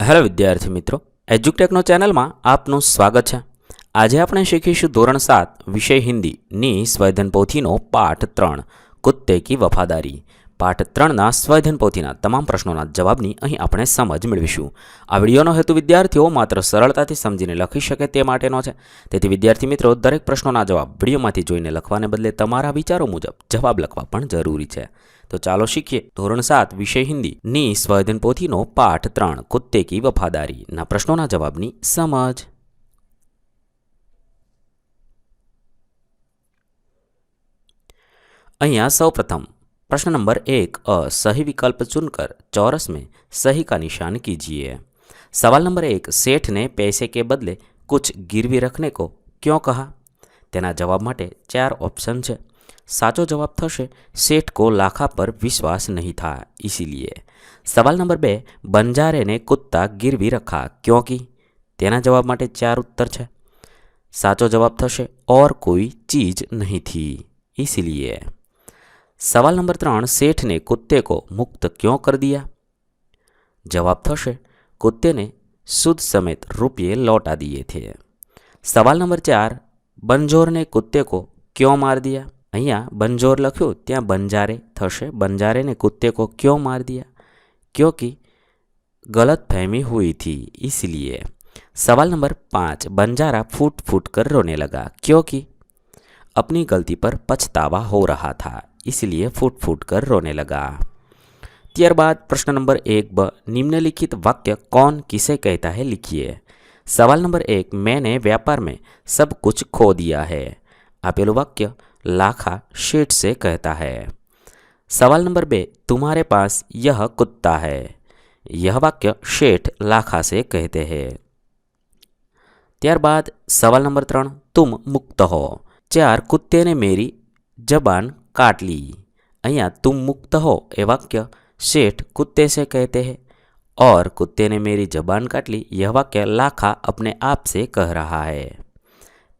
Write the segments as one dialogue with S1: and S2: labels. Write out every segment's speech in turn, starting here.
S1: Hello વિદ્યાર્થી મિત્રો એજ્યુકટેકનો ચેનલમાં આપનું સ્વાગત છે. આજે આપણે શીખીશું ધોરણ સાત, વિષય હિન્દીની સ્વયધન પોથીનો પાઠ ત્રણ, કુત્તે કી વફાદારી. પાઠ ત્રણના સ્વયધન પોથીના તમામ પ્રશ્નોના જવાબની અહીં આપણે સમજ મેળવીશું. આ વિડીયોનો હેતુ વિદ્યાર્થીઓ માત્ર સરળતાથી સમજીને લખી શકે તે માટેનો છે. તેથી વિદ્યાર્થી મિત્રો, દરેક પ્રશ્નોના જવાબ વિડીયોમાંથી જોઈને લખવાને બદલે તમારા વિચારો મુજબ જવાબ લખવા પણ જરૂરી છે. તો ચાલો શીખીએ ધોરણ સાત વિષય હિન્દીની સ્વૈધન પોથીનો પાઠ ત્રણ કુત્તે કી વફાદારીના પ્રશ્નોના જવાબની સમજ અહીંયા સૌપ્રથમ प्रश्न नंबर एक अ सही विकल्प चुनकर चौरस में सही का निशान कीजिए सवाल नंबर एक सेठ ने पैसे के बदले कुछ गिरवी रखने को क्यों कहा તેના જવાબ માટે ચાર ઓપ્શન છે સાચો જવાબ થશે શેઠ को लाखा पर विश्वास नहीं था इसीलिए સવાલ નંબર બે બંજારે ને કુત્તા गिरवी रखा क्योंकि તેના જવાબ માટે ચાર ઉત્તર છે સાચો જવાબ થશે और कोई चीज नहीं थी इसीलिए सवाल नंबर ત્રણ सेठ ने कुत्ते को मुक्त क्यों कर दिया जवाब થશે कुत्ते ने सुद समेत रुपये लौटा दिए थे सवाल नंबर चार બંજોર ને કુત્તે કો ક્યો માર દિયા અહીંયા બંજોર લખ્યું ત્યાં બંજારે થશે બંજારે ને કુત્તે કો ક્યો માર દિયા क्योंकि गलत फहमी हुई थी इसलिए सवाल नंबर पाँच बंजारा फूट फूट कर रोने लगा क्योंकि अपनी गलती पर पछतावा हो रहा था इसलिए फूट फूट कर रोने लगा ત્યારબાદ પ્રશ્ન નંબર એક બ निम्नलिखित वाक्य कौन किसे कहता है लिखिए सवाल नंबर एक मैंने व्यापार में सब कुछ खो दिया है આપેલું વાક્ય લાખા शेठ से कहता है सवाल नंबर बे तुम्हारे पास यह कुत्ता है यह वाक्य शेठ लाखा से कहते हैं ત્યારબાદ સવાલ નંબર ત્રણ तुम मुक्त हो ચાર कुत्ते ने मेरी जबान काट ली અહીંયા तुम मुक्त हो એ वाक्य सेठ कुत्ते से कहते हैं और कुत्ते ने मेरी जबान काट ली यह वाक्य लाखा अपने आप से कह रहा है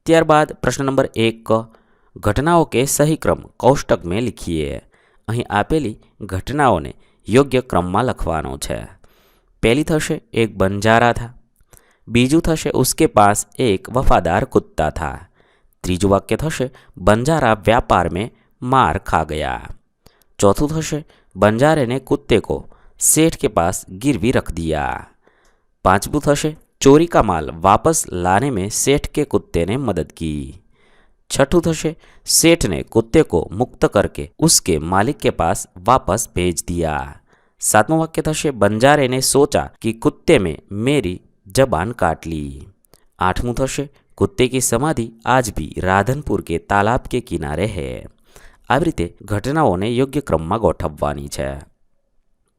S1: ત્યારબાદ પ્રશ્ન નંબર એક ક ઘટનાઓ કે સહી ક્રમ કોષ્ટક મેં લીખીએ અહીં આપેલી ઘટનાઓને યોગ્ય ક્રમમાં લખવાનો છે પહેલી થશે એક બંજારા થા બીજું થશે ઉસકે પાસ એક વફાદાર કુત્તા થા ત્રીજું વાક્ય થશે બંજારા व्यापार में मार खा गया चौथું થશે બંજારે ને कुत्ते को सेठ के पास गिरवी रख दिया पांचवुं થશે चोरी का माल वापस लाने में सेठ के कुत्ते ने मदद की छठुं થશે सेठ ने कुत्ते को मुक्त करके उसके मालिक के पास वापस भेज दिया सातवां वाक्य થશે બંજારે ने सोचा कि कुत्ते में मेरी जबान काट ली आठवां થશે कुत्ते की समाधि आज भी राधनपुर के तालाब के किनारे है આવી રીતે ઘટનાઓને યોગ્ય ક્રમમાં ગોઠવવાની છે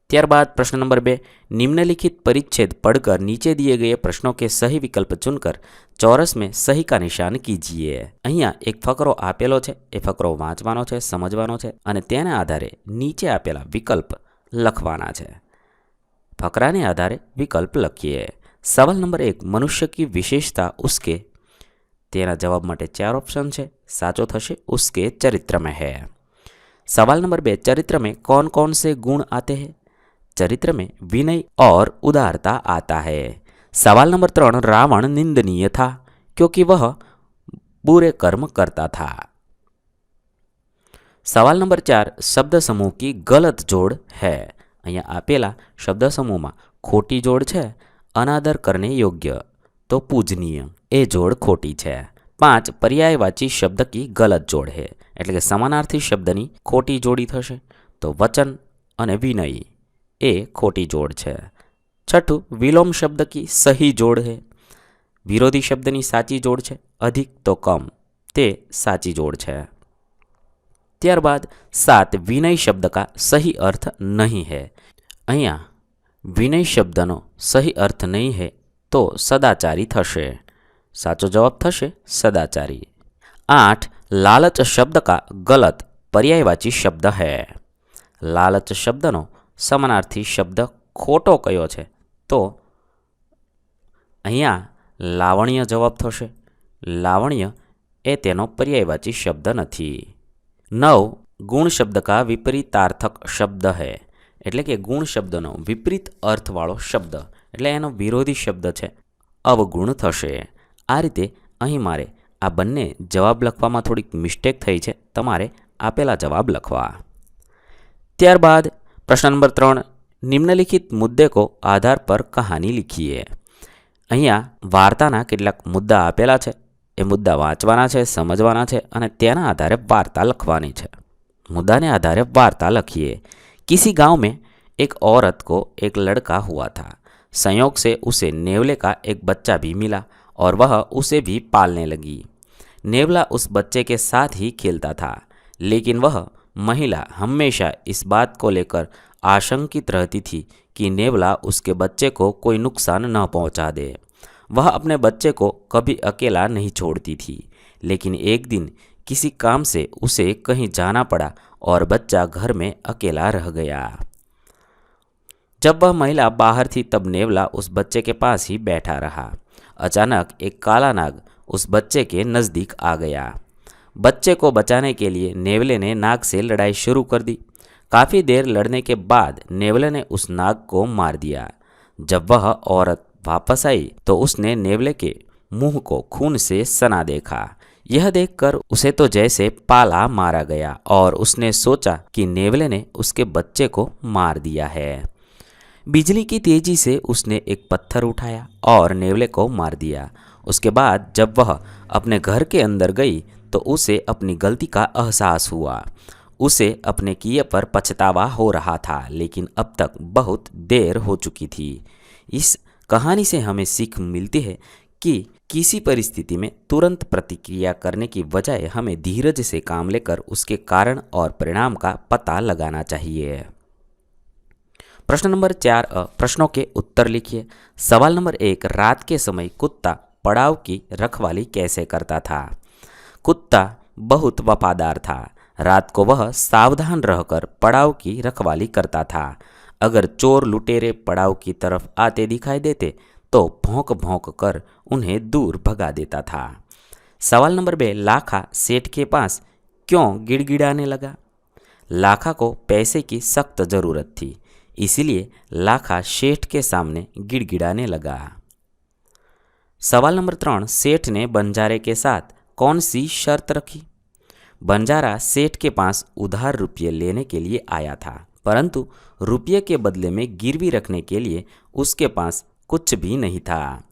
S1: ત્યારબાદ પ્રશ્ન નંબર બે निम्नलिखित परिच्छेद पढ़कर नीचे दिए गए प्रश्नों के सही विकल्प चुनकर ચોરસ મેં સહી કા નિશાન કીજીએ અહીંયા એક ફકરો આપેલો છે એ ફકરો વાંચવાનો છે સમજવાનો છે અને તેના આધારે નીચે આપેલા વિકલ્પ લખવાના છે ફકરાને આધારે વિકલ્પ લખીએ સવાલ નંબર એક મનુષ્ય કી વિશેષતા ઉસકે તેના જવાબ માટે ચાર ઓપ્શન છે સાચો થશે ઉસકે चरित्र में है सवाल नंबर बे चरित्र में कौन कौन से गुण आते हैं चरित्र में विनय और उदारता आता है सवाल नंबर त्रण रावण निंदनीय था क्योंकि वह बुरे कर्म करता था સવાલ નંબર ચાર શબ્દ સમૂહ કી ગલત જોડ હૈ અહીંયા આપેલા શબ્દ સમૂહમાં ખોટી જોડ છે અનાદર કરને યોગ્ય તો પૂજનીય એ જોડ ખોટી છે પાંચ પર્યાયવાચી શબ્દ કી ગલત જોડ હે એટલે કે સમાનાર્થી શબ્દની ખોટી જોડી થશે તો વચન અને વિનય એ ખોટી જોડ છે. છઠ્ઠું, વિલોમ શબ્દ કી સહી જોડ હે. વિરોધી શબ્દની સાચી જોડ છે, અધિક તો કમ. તે સાચી જોડ છે. ત્યારબાદ, સાત, વિનય શબ્દ કા સહી અર્થ નહીં હે. અહીંયા, વિનય શબ્દનો સહી અર્થ નહીં હે, તો સદાચારી થશે. સાચો જવાબ થશે, સદાચારી. આઠ, લાલચ શબ્દ કા ગલત, પર્યાયવાચી શબ્દ હૈ. લાલચ શબ્દનો સમાનાર્થી શબ્દ ખોટો કયો છે? તો અહીંયા લાવણ્ય જવાબ થશે. લાવણ્ય એ તેનો પર્યાયવાચી શબ્દ નથી. નવ, ગુણ શબ્દ કા વિપરીતાર્થક શબ્દ હે. એટલે કે ગુણ શબ્દનો વિપરીત અર્થવાળો શબ્દ. એટલે એનો વિરોધી શબ્દ છે. અવગુણ થશે. આ રીતે અહીં મારે આ બંને જવાબ લખવામાં થોડીક મિસ્ટેક થઈ છે. તમારે આપેલા જવાબ લખવા. ત્યારબાદ પ્રશ્ન નંબર ત્રણ નિમ્નલિખિત મુદ્દે કો આધાર પર કહાની લીખીએ અહીંયા વાર્તાના કેટલાક મુદ્દા આપેલા છે એ મુદ્દા વાંચવાના છે સમજવાના છે અને તેના આધારે વાર્તા લખવાની છે मुद्दा ने आधार वार्ता लिखिए किसी गांव में एक औरत को एक लड़का हुआ था संयोग से उसे नेवले का एक बच्चा भी मिला और वह उसे भी पालने लगी नेवला उस बच्चे के साथ ही खेलता था लेकिन वह महिला हमेशा इस बात को लेकर आशंकित रहती थी कि नेवला उसके बच्चे को कोई नुकसान न पहुँचा दे। वह अपने बच्चे को कभी अकेला नहीं छोड़ती थी, लेकिन एक दिन किसी काम से उसे कहीं जाना पड़ा और बच्चा घर में अकेला रह गया। जब वह महिला बाहर थी तब नेवला उस बच्चे के पास ही बैठा रहा। अचानक एक काला नाग उस बच्चे के नज़दीक आ गया। बच्चे को बचाने के लिए नेवले ने नाग से लड़ाई शुरू कर दी। काफ़ी देर लड़ने के बाद नेवले ने उस नाग को मार दिया। जब वह औरत वापस आई तो उसने नेवले के मुँह को खून से सना देखा। यह देखकर उसे तो जैसे पाला मारा गया और उसने सोचा कि नेवले ने उसके बच्चे को मार दिया है। बिजली की तेज़ी से उसने एक पत्थर उठाया और नेवले को मार दिया। उसके बाद जब वह अपने घर के अंदर गई तो उसे अपनी गलती का एहसास हुआ। उसे अपने किए पर पछतावा हो रहा था, लेकिन अब तक बहुत देर हो चुकी थी। इस कहानी से हमें सीख मिलती है कि किसी परिस्थिति में तुरंत प्रतिक्रिया करने की बजाय हमें धीरज से काम लेकर उसके कारण और परिणाम का पता लगाना चाहिए। प्रश्न नंबर चार प्रश्नों के उत्तर लिखिए। सवाल नंबर एक, रात के समय कुत्ता पड़ाव की रखवाली कैसे करता था? कुत्ता बहुत वफादार था। रात को वह सावधान रहकर पड़ाव की रखवाली करता था। अगर चोर लुटेरे पड़ाव की तरफ़ आते दिखाई देते तो भौंक भौंक कर उन्हें दूर भगा देता था। सवाल नंबर बे, लाखा सेठ के पास क्यों गिड़गिड़ाने लगा? लाखा को पैसे की सख्त ज़रूरत थी, इसीलिए लाखा सेठ के सामने गिड़गिड़ाने लगा। सवाल नंबर त्रण, सेठ ने बंजारे के साथ कौन सी शर्त रखी? बंजारा सेठ के पास उधार रुपये लेने के लिए आया था, परंतु रुपये के बदले में गिरवी रखने के लिए उसके पास कुछ भी नहीं था।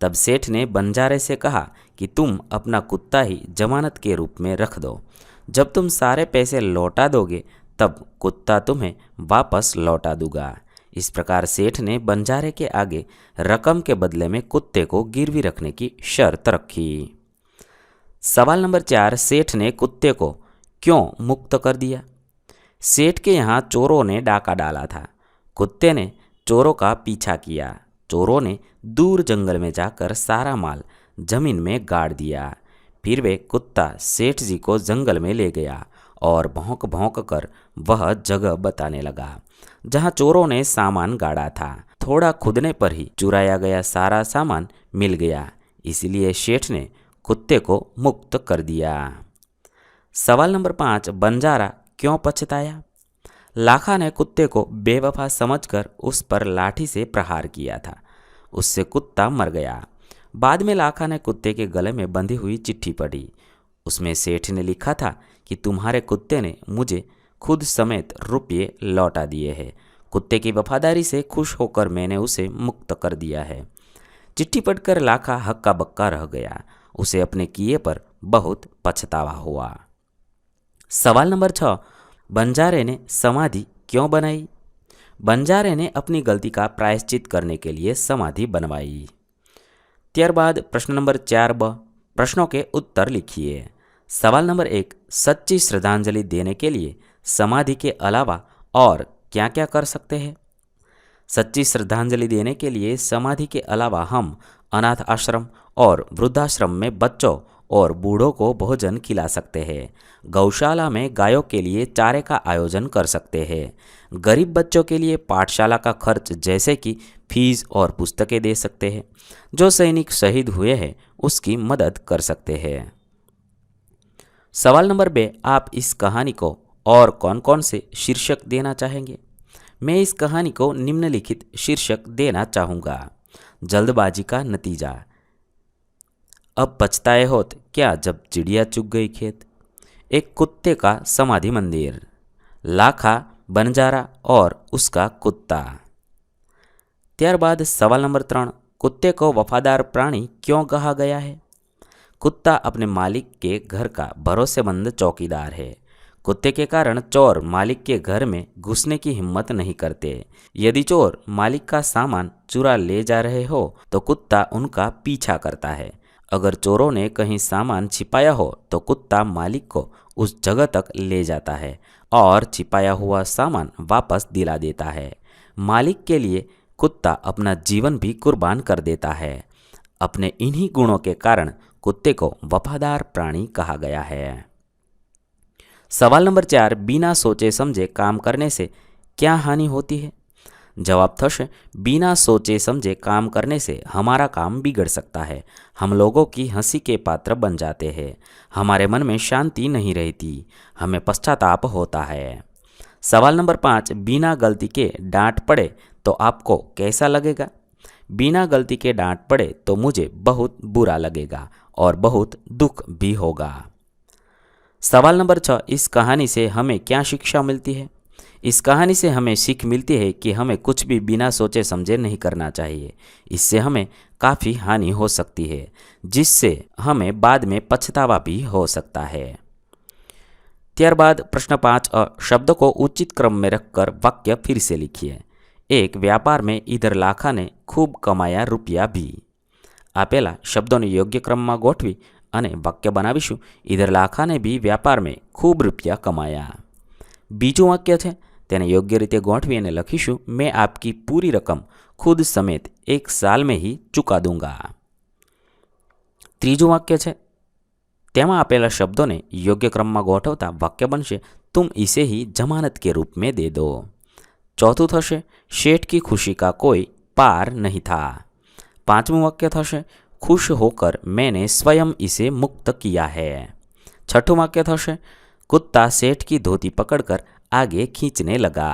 S1: तब सेठ ने बंजारे से कहा कि तुम अपना कुत्ता ही जमानत के रूप में रख दो। जब तुम सारे पैसे लौटा दोगे, तब कुत्ता तुम्हें वापस लौटा दूँगा। इस प्रकार सेठ ने बंजारे के आगे रकम के बदले में कुत्ते को गिरवी रखने की शर्त रखी। सवाल नंबर चार, सेठ ने कुत्ते को क्यों मुक्त कर दिया? सेठ के यहाँ चोरों ने डाका डाला था। कुत्ते ने चोरों का पीछा किया। चोरों ने दूर जंगल में जाकर सारा माल ज़मीन में गाड़ दिया। फिर वे कुत्ता सेठ जी को जंगल में ले गया और भौंक भौंक कर वह जगह बताने लगा, जहाँ चोरों ने सामान गाड़ा था। थोड़ा खुदने पर ही चुराया गया सारा सामान मिल गया। इसलिए सेठ ने कुत्ते को मुक्त कर दिया। सवाल नंबर पाँच, बंजारा क्यों पछताया? लाखा ने कुत्ते को बेवफा समझकर उस पर लाठी से प्रहार किया था। उससे कुत्ता मर गया। बाद में लाखा ने कुत्ते के गले में बंधी हुई चिट्ठी पढ़ी। उसमें सेठ ने लिखा था कि तुम्हारे कुत्ते ने मुझे खुद समेत रुपये लौटा दिए हैं। कुत्ते की वफादारी से खुश होकर मैंने उसे मुक्त कर दिया है। चिट्ठी पढ़कर लाखा हक्का बक्का रह गया। उसे अपने किए पर बहुत पछतावा हुआ सवाल नंबर छः बंजारे ने समाधि क्यों बनाई बंजारे ने अपनी गलती का प्रायश्चित करने के लिए समाधि बनवाई ત્યારબાદ પ્રશ્ન નંબર ચાર બ प्रश्नों के उत्तर लिखिए सवाल नंबर एक सच्ची श्रद्धांजलि देने के लिए समाधि के अलावा और क्या क्या कर सकते हैं सच्ची श्रद्धांजलि देने के लिए समाधि के अलावा हम अनाथ आश्रम और वृद्धाश्रम में बच्चों और बूढ़ों को भोजन खिला सकते हैं। गौशाला में गायों के लिए चारे का आयोजन कर सकते हैं। गरीब बच्चों के लिए पाठशाला का खर्च जैसे कि फ़ीस और पुस्तकें दे सकते हैं। जो सैनिक शहीद हुए हैं, उसकी मदद कर सकते हैं। सवाल नंबर बे, आप इस कहानी को और कौन कौन से शीर्षक देना चाहेंगे? मैं इस कहानी को निम्नलिखित शीर्षक देना चाहूँगा। जल्दबाजी का नतीजा अब पछताए होत क्या जब चिड़िया चुग गई खेत एक कुत्ते का समाधि मंदिर लाखा बनजारा और उसका कुत्ता ત્યારબાદ સવાલ नंबर ત્રણ कुत्ते को वफादार प्राणी क्यों कहा गया है कुत्ता अपने मालिक के घर का भरोसेमंद चौकीदार है कुत्ते के कारण चोर मालिक के घर में घुसने की हिम्मत नहीं करते। यदि चोर मालिक का सामान चुरा ले जा रहे हो तो कुत्ता उनका पीछा करता है। अगर चोरों ने कहीं सामान छिपाया हो तो कुत्ता मालिक को उस जगह तक ले जाता है और छिपाया हुआ सामान वापस दिला देता है। मालिक के लिए कुत्ता अपना जीवन भी कुर्बान कर देता है। अपने इन्हीं गुणों के कारण कुत्ते को वफादार प्राणी कहा गया है। सवाल नंबर चार, बिना सोचे समझे काम करने से क्या हानि होती है? जवाब थश, बिना सोचे समझे काम करने से हमारा काम बिगड़ सकता है। हम लोगों की हँसी के पात्र बन जाते हैं। हमारे मन में शांति नहीं रहती। हमें पश्चाताप होता है। सवाल नंबर पाँच, बिना गलती के डांट पड़े तो आपको कैसा लगेगा? बिना गलती के डांट पड़े तो मुझे बहुत बुरा लगेगा और बहुत दुख भी होगा। सवाल नंबर छः इस कहानी से हमें क्या शिक्षा मिलती है इस कहानी से हमें सीख मिलती है कि हमें कुछ भी बिना सोचे समझे नहीं करना चाहिए इससे हमें काफ़ी हानि हो सकती है जिससे हमें बाद में पछतावा भी हो सकता है ત્યારબાદ પ્રશ્ન પાંચ અ શબ્દ को उचित क्रम में रखकर वाक्य फिर से लिखिए એક વ્યાપાર મેં ઈધર લાખાને ખૂબ કમાયા રૂપિયા ભી આપેલા શબ્દોને યોગ્ય ક્રમમાં ગોઠવી અને વાક્ય બનાવીશું. ઇધર લાખાને બી વ્યાપાર મેં ખૂબ રૂપિયા કમાયા. બીજું વાક્ય છે, તેને યોગ્ય રીતે ગોઠવી અને લખીશું. મેં આપકી પૂરી રકમ ખુદ સમેત એક સાલ મેં હી ચૂકા દૂંગા. ત્રીજું વાક્ય છે, તેમાં આપેલા શબ્દોને યોગ્ય ક્રમમાં ગોઠવતા વાક્ય બનશે. તુમ ઇસે હી જમાનત કે રૂપ મેં દે દો. ચોથું થશે, શેઠ કી ખુશી કા કોઈ પાર નહીં થા. પાંચમું વાક્ય થશે खुश होकर मैंने स्वयं इसे मुक्त किया है छठું वाक्य થશે कुत्ता सेठ की धोती पकड़कर आगे खींचने लगा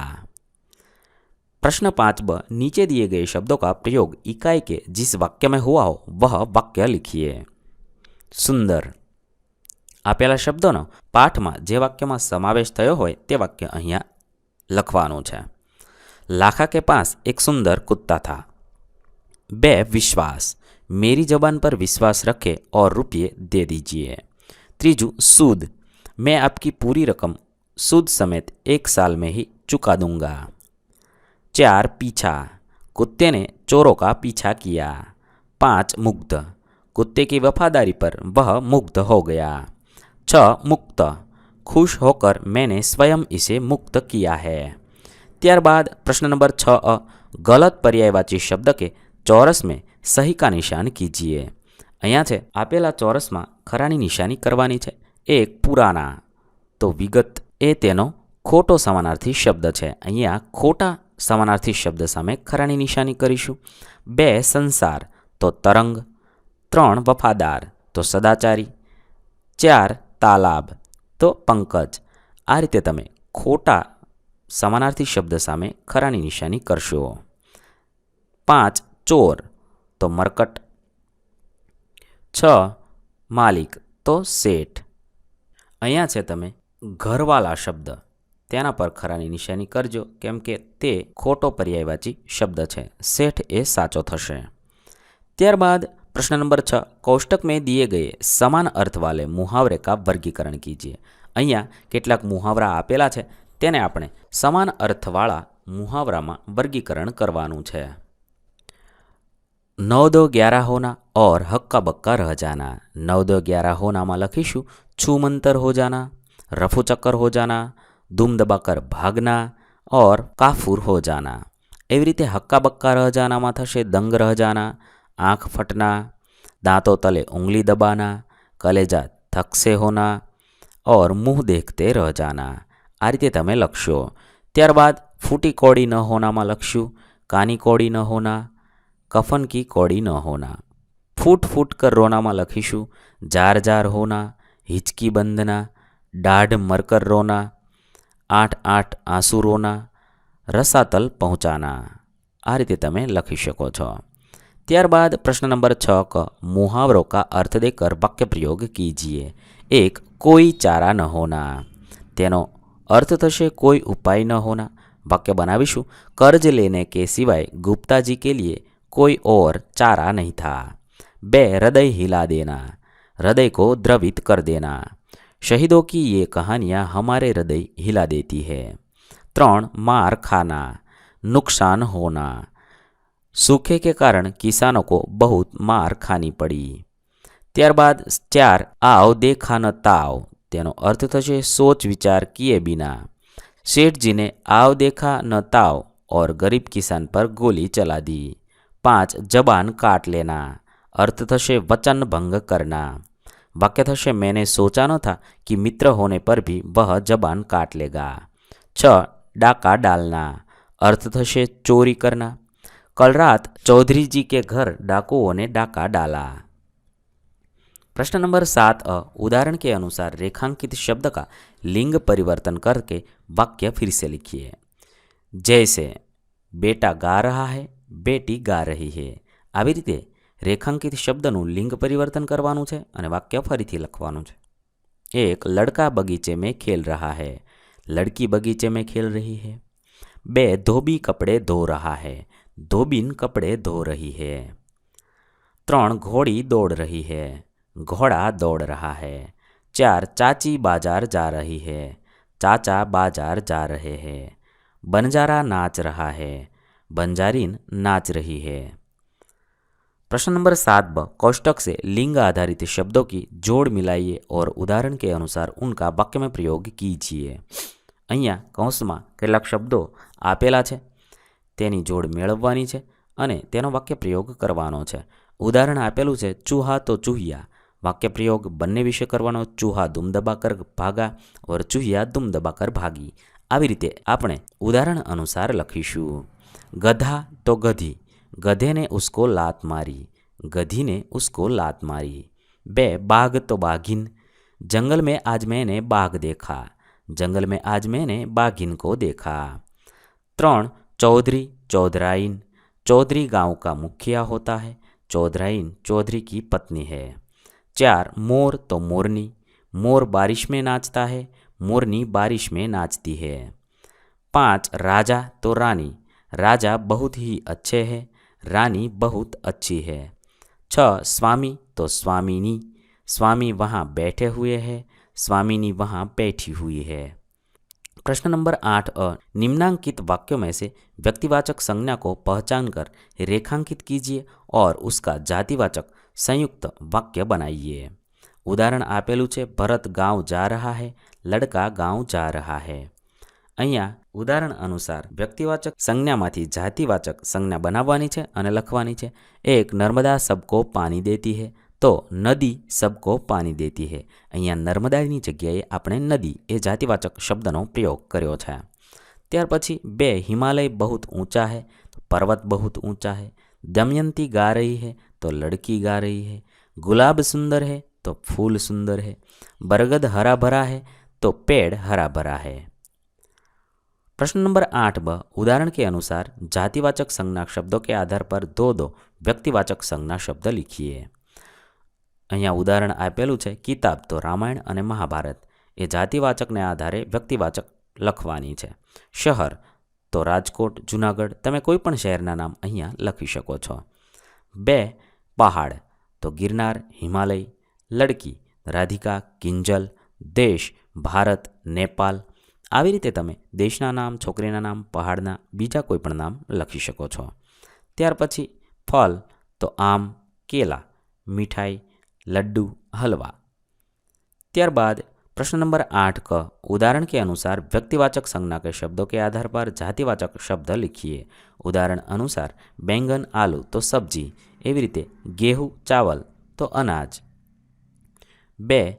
S1: प्रश्न पाँच ब नीचे दिए गए शब्दों का प्रयोग इकाई के जिस वाक्य में हुआ हो वह वाक्य लिखिए સુંદર આપેલા શબ્દોનો પાઠમાં જે વાક્યમાં સમાવેશ થયો હોય તે વાક્ય અહીંયા લખવાનું છે लाखा के पास एक सुंदर कुत्ता था बे विश्वास मेरी जबान पर विश्वास रखे और रुपये दे दीजिए त्रीजू सूद मैं आपकी पूरी रकम सूद समेत एक साल में ही चुका दूंगा चार पीछा कुत्ते ने चोरों का पीछा किया पाँच मुग्ध कुत्ते की वफादारी पर वह मुग्ध हो गया छ मुक्त खुश होकर मैंने स्वयं इसे मुक्त किया है ત્યારબાદ પ્રશ્ન નંબર છ અ ગલત પર્યાયવાચી શબ્દ કે ચોરસ મેં સહી કા નિશાન કીજીએ. અહીંયા છે, આપેલા ચોરસમાં ખરાની નિશાની કરવાની છે. એક પુરાના. તો વિગત એ તેનો ખોટો સમાનાર્થી શબ્દ છે. અહીંયા ખોટા સમાનાર્થી શબ્દ સામે ખરાની નિશાની કરીશું. બે સંસાર, તો તરંગ. ત્રણ વફાદાર, તો સદાચારી. ચાર તાલાબ, તો પંકજ. આ રીતે તમે ખોટા સમાનાર્થી શબ્દ સામે ખરાની નિશાની કરશો. પાંચ ચોર તો મરકટ. છ, માલિક, તો શેઠ. અહીંયા છે તમે ઘરવાલા શબ્દ. તેના પર ખરાની નિશાની કરજો, કેમ કે તે ખોટો પર્યાયવાચી શબ્દ છે. શેઠ એ સાચો થશે. ત્યારબાદ પ્રશ્ન નંબર છ, કોષ્ટક મેં દિએ ગયે સમાન અર્થવાલે મુહાવરે કા વર્ગીકરણ કીજીએ. અહીંયા કેટલાક મુહાવરા આપેલા છે, તેને આપણે સમાન અર્થવાળા મુહાવરામાં વર્ગીકરણ કરવાનું છે. નવ દો ગ્યારા હોના ઓર હક્કા બક્કા રહ જાના. નવ દો ગ્યારા હોનામાં લખીશું છૂમ અંતર હો જાના રફુ ચક્કર હો જાના દુમ દબાકર ભાગના ઓર કાફૂર હો જાના. એવી રીતે હક્કા બક્કા રહ જાનામાં થશે, દંગ રહ જાના, આંખ ફટના, દાંતો તલે ઉંગલી દબાના, કલેજા થકસે હોના ઓર મુંહ દેખતે રહ જાના. આ રીતે તમે લખશો. ત્યારબાદ ફૂટી કોડી ન હોનામાં લખશું, કાની કોડી ન હોના કફન કી કોડી ન હોના ફૂટ ફૂટ કર રોનામાં લખીશું જાર જાર હોના હિચકી બંધના દાઢ મરકર રોના આઠ આઠ આંસુ રોના રસાતલ પહોંચાના આ રીતે તમે લખી શકો છો ત્યારબાદ પ્રશ્ન નંબર છ ક मुहावरों का अर्थ देकर वाक्य प्रयोग कीजिए એક કોઈ ચારા ન હોના તેનો અર્થ થશે કોઈ ઉપાય ન હોના વાક્ય બનાવીશું कर्ज लेने के सिवाय गुप्ता जी के लिए कोई और चारा नहीं था। बे हृदय हिला देना, हृदय को द्रवित कर देना। शहीदों की ये कहानियाँ हमारे हृदय हिला देती है। त्रण मार खाना, नुकसान होना। सूखे के कारण किसानों को बहुत मार खानी पड़ी। त्यारबाद चार आओ देखा न ताव तेनों अर्थ थे सोच विचार किए बिना। सेठ जी ने, आओ देखा न ताव और गरीब किसान पर गोली चला दी। चला दी पाँच जबान काट लेना अर्थ થશે वचन भंग करना वाक्य થશે मैंने सोचा न था कि मित्र होने पर भी वह जबान काट लेगा छ डाका डालना अर्थ થશે चोरी करना कल रात चौधरी जी के घर डाकुओं ने डाका डाला प्रश्न नंबर सात अ उदाहरण के अनुसार रेखांकित शब्द का लिंग परिवर्तन करके वाक्य फिर से लिखिए जैसे बेटा गा रहा है બેટી ગા રહી હે આવી રીતે રેખાંકિત શબ્દનું લિંગ પરિવર્તન કરવાનું છે અને વાક્ય ફરીથી લખવાનું છે એક લડકા બગીચે મેં ખેલ રહા હૈ લડકી બગીચે મેં ખેલ રહી હૈ બે ધોબી કપડે ધો રહા હૈ ધોબીન કપડે ધો રહી હૈ ત્રણ ઘોડી દોડ રહી હૈ घोड़ा दौड़ रहा है चार चाची बाजार जा रही है चाचा बाजार जा रहे हैं बंजारा नाच रहा है बंजारीन नाच रही है प्रश्न नंबर सात ब कोष्टक से लिंग आधारित शब्दों की जोड़ मिलाइए और उदाहरण के अनुसार उनका वाक्य में प्रयोग कीजिए અહીંયા કૌંસમાં કેટલાક શબ્દો આપેલા છે તેની જોડ મેળવવાની છે અને તેનો વાક્ય પ્રયોગ કરવાનો છે ઉદાહરણ આપેલું છે ચૂહા તો ચૂહિયા વાક્ય પ્રયોગ બંને વિશે કરવાનો ચૂહા દુમ દબાકર ભાગા ઓર ચૂહિયા દુમ દબાકર ભાગી આવી રીતે આપણે ઉદાહરણ અનુસાર લખીશું गधा तो गधी। गधे ने उसको लात मारी। गधी ने उसको लात मारी। बे बाघ तो बाघिन जंगल में आज मैंने बाघ देखा। जंगल में आज मैंने बाघिन को देखा। त्रण, चौधरी, चौधराइन। चौधरी गाँव का मुखिया होता है। चौधराइन चौधरी की पत्नी है। चार, मोर तो मोरनी। मोर बारिश में नाचता है। मोरनी बारिश में नाचती है। पाँच, राजा तो रानी। राजा बहुत ही अच्छे हैं रानी बहुत अच्छी है छ स्वामी तो स्वामिनी स्वामी वहाँ बैठे हुए हैं स्वामिनी वहाँ बैठी हुई है प्रश्न नंबर आठ अ निम्नांकित वाक्यों में से व्यक्तिवाचक संज्ञा को पहचान कर रेखांकित कीजिए और उसका जातिवाचक संयुक्त वाक्य बनाइए ઉદાહરણ આપેલું છે ભરત ગાંવ જા રહા હે લડકા ગાંવ જા રહા હે અહીંયા ઉદાહરણ અનુસાર વ્યક્તિવાચક સંજ્ઞામાંથી જાતિવાચક સંજ્ઞા બનાવવાની છે અને લખવાની છે એક નર્મદા સબકો પાણી દેતી હે તો નદી સબકો પાણી દેતી હે અહીંયા નર્મદાની જગ્યાએ આપણે નદી એ જાતિવાચક શબ્દનો પ્રયોગ કર્યો છે ત્યાર પછી બે હિમાલય બહુત ઊંચા હે પર્વત બહુત ઊંચા હે दमयंती गा रही है तो लड़की गा रही है गुलाब सुंदर है तो फूल सुंदर है बरगद हरा भरा है तो पेड़ हरा भरा है પ્રશ્ન નંબર આઠ બ. ઉદાહરણ કે અનુસાર જાતિવાચક સંજ્ઞા શબ્દો કે આધાર પર ધો દો વ્યક્તિવાચક સંજ્ઞા શબ્દ લીખીએ. અહીંયા ઉદાહરણ આપેલું છે કિતાબ તો રામાયણ અને મહાભારત. એ જાતિવાચકને આધારે વ્યક્તિવાચક લખવાની છે. શહેર તો રાજકોટ, જુનાગઢ, તમે કોઈ પણ શહેરના નામ અહીંયા લખી શકો છો. બે, પહાડ તો ગિરનાર, હિમાલય, લડકી, રાધિકા, કિંજલ, દેશ, ભારત, નેપાલ આવી રીતે તમે દેશના નામ, છોકરીના નામ, પહાડના બીજા કોઈપણ નામ લખી શકો છો. ત્યાર પછી ફળ તો આમ, કેલા, મીઠાઈ, લડ્ડુ, હલવા. ત્યારબાદ પ્રશ્ન નંબર આઠ ક, ઉદાહરણ કે અનુસાર વ્યક્તિવાચક સંજ્ઞા કે શબ્દો કે આધાર પર જાતિવાચક શબ્દ લખીએ. ઉદાહરણ અનુસાર બેંગન, આલુ તો સબ્જી, એવી રીતે ગેહું, ચાવલ તો અનાજ. બે,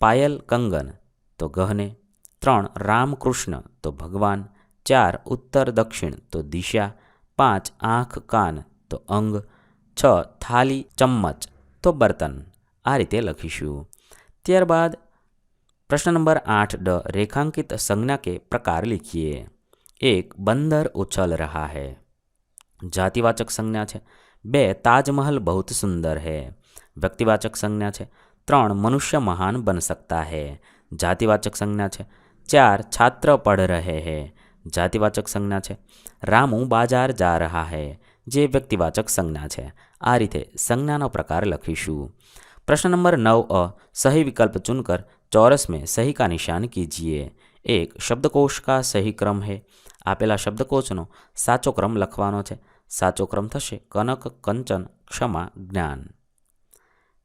S1: પાયલ, કંગન તો ગહને ત્રણ, રામકૃષ્ણ તો ભગવાન, ચાર, ઉત્તર દક્ષિણ તો દિશા, પાંચ, આંખ, કાન તો અંગ, છ, થાલી, ચમ્મચ તો બર્તન. આ રીતે લખીશું. ત્યારબાદ પ્રશ્ન નંબર આઠ, ડ, રેખાંકિત સંજ્ઞા કે પ્રકાર લિખીએ. એક, બંદર ઉછલ રહા હૈ. જાતિવાચક સંજ્ઞા છે. બે, તાજમહલ બહુ સુંદર હૈ. વ્યક્તિવાચક સંજ્ઞા છે. ત્રણ, મનુષ્ય મહાન બન સકતા હૈ. જાતિવાચક સંજ્ઞા છે. ચાર છાત્ર પઢ રહે હૈ જાતિવાચક સંજ્ઞા છે રામુ બાજાર જા રહા હૈ જે વ્યક્તિવાચક સંજ્ઞા છે આ રીતે સંજ્ઞાનો પ્રકાર લખીશું प्रश्न नंबर नौ अ सही विकल्प चुनकर चौरस में सही का निशान कीजिए एक शब्दकोश का सही क्रम है આપેલા શબ્દકોશનો સાચો ક્રમ લખવાનો છે સાચો ક્રમ થશે કનક કંચન ક્ષમા જ્ઞાન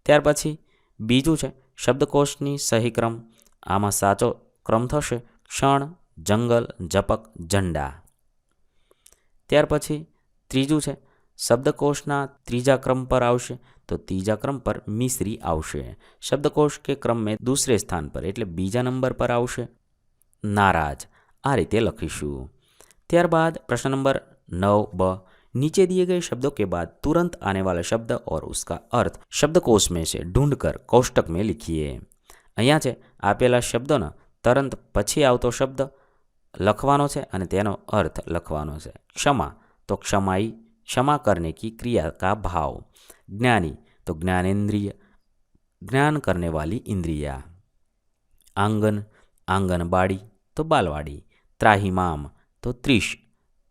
S1: ત્યાર પછી બીજું છે શબ્દકોશની સહી ક્રમ આમાં સાચો ક્રમ થશે ક્ષણ જંગલ જપક ઝંડા ત્યાર પછી ત્રીજું છે શબ્દકોશના ત્રીજા ક્રમ પર આવશે તો ત્રીજા ક્રમ પર મિશ્રી આવશે શબ્દકોશ કે ક્રમ મેં દૂસરે સ્થાન પર એટલે બીજા નંબર પર આવશે नाराज आ रीते लखीशू ત્યારબાદ પ્રશ્ન નંબર नौ ब नीचे दिए गए शब्दों के बाद तुरंत आने वाला शब्द और उसका अर्थ शब्दकोश में से ढूंढकर કોષ્ટક में लिखिए અહીંયા છે આપેલા શબ્દોના તરંત પછી આવતો શબ્દ લખવાનો છે અને તેનો અર્થ લખવાનો છે. ક્ષમા, તો ક્ષમાઈ, ક્ષમા કરને કી ક્રિયા કા ભાવ. જ્ઞાની, તો જ્ઞાનેન્દ્રિય, જ્ઞાન કરને વાલી ઇન્દ્રિયા. આંગન આંગનબાડી તો બાલવાડી. ત્રાહિમામ, તો ત્રિશ,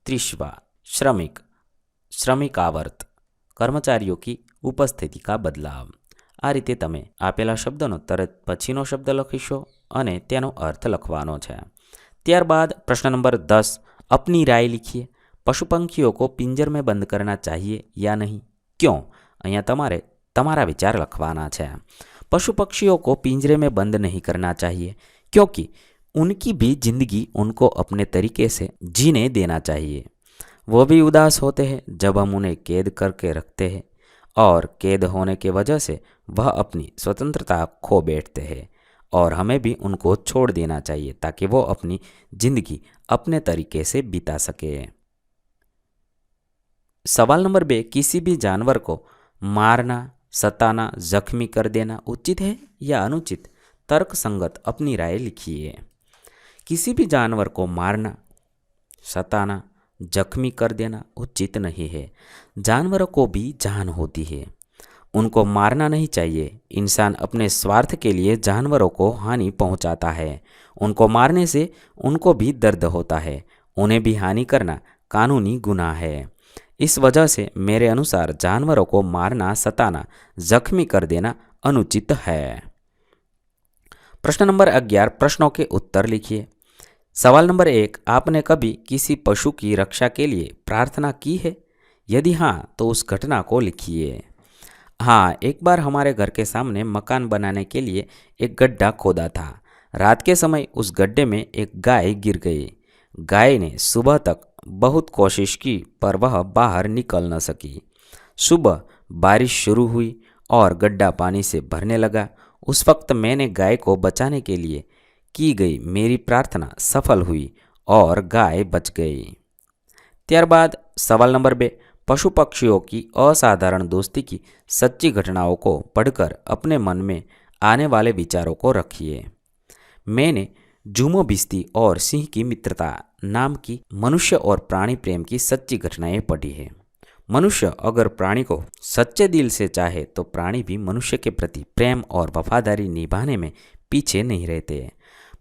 S1: ત્રિશ્વા, શ્રમિક, શ્રમિકાવર્ત. કર્મચારીઓ કી ઉપસ્થિતિ કા બદલાવ. આ રીતે તમે આપેલા શબ્દનો તરત પછીનો શબ્દ લખીશો. અને अर्थ અર્થ લખવાનો प्रश्न नंबर दस अपनी राय लिखिए पशु पंखियों को पिंजर में बंद करना चाहिए या नहीं क्यों અહીંયા તમારે, તમારા વિચાર લખવાના છે. पशु पक्षियों को पिंजरे में बंद नहीं करना चाहिए क्योंकि उनकी भी ज़िंदगी उनको अपने तरीके से जीने देना चाहिए वो भी उदास होते हैं जब हम उन्हें कैद करके रखते हैं और कैद होने के वजह से वह अपनी स्वतंत्रता खो बैठते हैं और हमें भी उनको छोड़ देना चाहिए ताकि वो अपनी ज़िंदगी अपने तरीके से बिता सके। सवाल नंबर बे, किसी भी जानवर को मारना, सताना, जख्मी कर देना उचित है या अनुचित? तर्क संगत अपनी राय लिखिए। किसी भी जानवर को मारना, सताना, जख्मी कर देना उचित नहीं है। जानवरों को भी जान होती है। उनको मारना नहीं चाहिए। इंसान अपने स्वार्थ के लिए जानवरों को हानि पहुंचाता है। उनको मारने से उनको भी दर्द होता है। उन्हें भी हानि करना कानूनी गुनाह है। इस वजह से मेरे अनुसार जानवरों को मारना, सताना, जख्मी कर देना अनुचित है। प्रश्न नंबर अग्यारह प्रश्नों के उत्तर लिखिए। सवाल नंबर एक, आपने कभी किसी पशु की रक्षा के लिए प्रार्थना की है? यदि हाँ तो उस घटना को लिखिए। हाँ एक बार हमारे घर के सामने मकान बनाने के लिए एक गड्ढा खोदा था रात के समय उस गड्ढे में एक गाय गिर गई गाय ने सुबह तक बहुत कोशिश की पर वह बाहर निकल न सकी सुबह बारिश शुरू हुई और गड्ढा पानी से भरने लगा उस वक्त मैंने गाय को बचाने के लिए की गई मेरी प्रार्थना सफल हुई और गाय बच गई ત્યારબાદ सवाल नंबर बे पशु पक्षियों की असाधारण दोस्ती की सच्ची घटनाओं को पढ़कर अपने मन में आने वाले विचारों को रखिए। मैंने जूमो बिस्ती और सिंह की मित्रता नाम की मनुष्य और प्राणी प्रेम की सच्ची घटनाएँ पढ़ी है। मनुष्य अगर प्राणी को सच्चे दिल से चाहे तो प्राणी भी मनुष्य के प्रति प्रेम और वफादारी निभाने में पीछे नहीं रहते।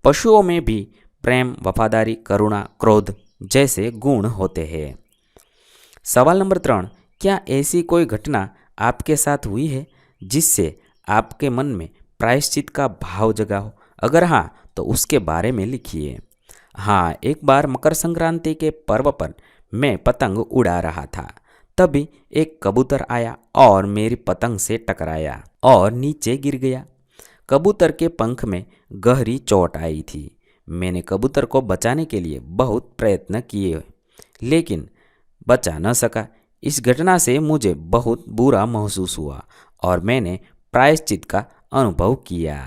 S1: पशुओं में भी प्रेम, वफादारी, करुणा, क्रोध जैसे गुण होते हैं। सवाल नंबर त्रण, क्या ऐसी कोई घटना आपके साथ हुई है जिससे आपके मन में प्रायश्चित का भाव जगा हो? अगर हाँ तो उसके बारे में लिखिए। हाँ एक बार मकर संक्रांति के पर्व पर मैं पतंग उड़ा रहा था। तभी एक कबूतर आया और मेरी पतंग से टकराया और नीचे गिर गया। कबूतर के पंख में गहरी चोट आई थी। मैंने कबूतर को बचाने के लिए बहुत प्रयत्न किए। लेकिन बचा न सका इस घटना से मुझे बहुत बुरा महसूस हुआ और मैंने प्रायश्चित का અનુભવ કિયા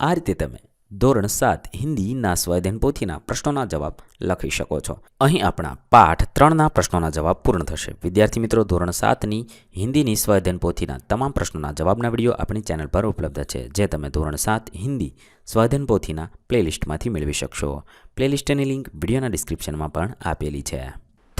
S1: આ રીતે તમે ધોરણ સાત હિન્દીના સ્વાધ્યાયન પોથીના પ્રશ્નોના જવાબ લખી શકો છો અહીં આપણા પાઠ ત્રણના પ્રશ્નોના જવાબ પૂર્ણ થશે વિદ્યાર્થી મિત્રો ધોરણ સાતની હિન્દીની સ્વાધ્યાયન પોથીના તમામ પ્રશ્નોના જવાબના વિડીયો આપણી ચેનલ પર ઉપલબ્ધ છે જે તમે ધોરણ સાત હિન્દી સ્વાધ્યાયન પોથીના પ્લેલિસ્ટમાંથી મેળવી શકશો પ્લેલિસ્ટની લિંક વિડીયોના ડિસ્ક્રિપ્શનમાં પણ આપેલી છે